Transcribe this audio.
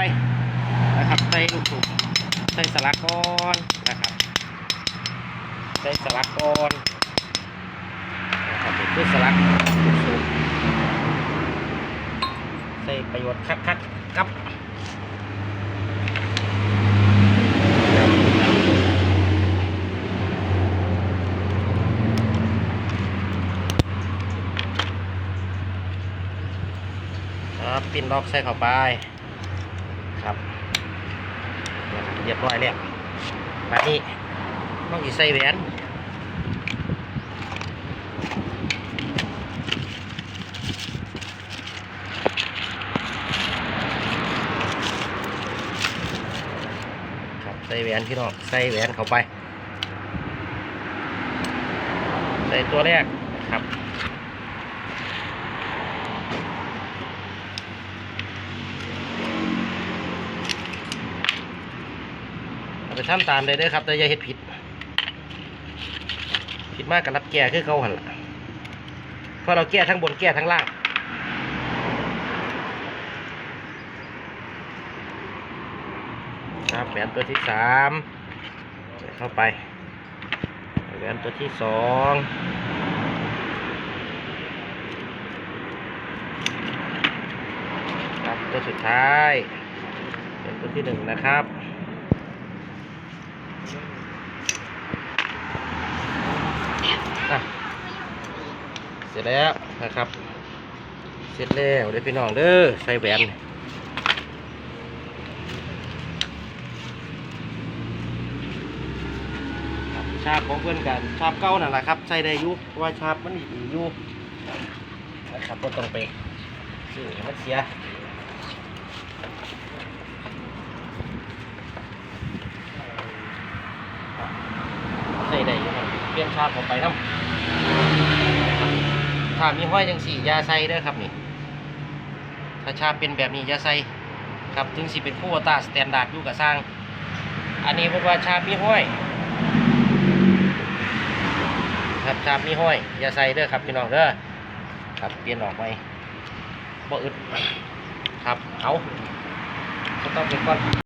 ไปนะครับใส่ลูกสูบใส่สลักก่อนนะครับใส่สลักก่อนนะครับนี่คือสลักลูกสูบใส่ประโยชน์คักๆกับครับปินล็อกใส่เข้าไป เรียบร้อยแล้วมานี่ต้องใส่แหวนครับใส่แหวนพี่น้องใส่แหวนเข้าไป ใส่ตัวแรกครับ เอา ไปทำตามได้เด้อครับแต่อย่าเฮ็ดผิด ผิดมากกับรับแก้คือเขาหันละเพราะเราแก้ทั้งบนแก้ทั้งล่างครับแหวนตัวที่สามใส่เข้าไปแหวนตัวที่สองครับตัวสุดท้ายเป็นตัวที่หนึ่งนะครับ อะเสร็จแล้วนะครับ เสร็จแล้วเด้พี่น้องเด้อใส่แหวนชาบของเพื่อนกันชาบเก้านั่นแหละครับใส่ได้ยุเพราะว่าชาบมันดีอยู่นะครับก็ต้องไปซื้อมันเสียใส่ ได้อยู่ครับเปลี่ยนชาบออกไปทั้งถ้ามีห้อยจังสี่ยาใส่เด้อครับนี่ถ้าชาเป็นแบบนี้ยาใส่ครับถึงสิเป็นคู่ตาสแตนดาร์ดอยู่กับสร้าง อันนี้เป็นว่าชามีห้อยครับชามีห้อยยาใส่เด้อครับพี่น้องเด้อครับเปลี่ยนออกไปบ่อึดครับเอาก็ต้องเป็นก้อน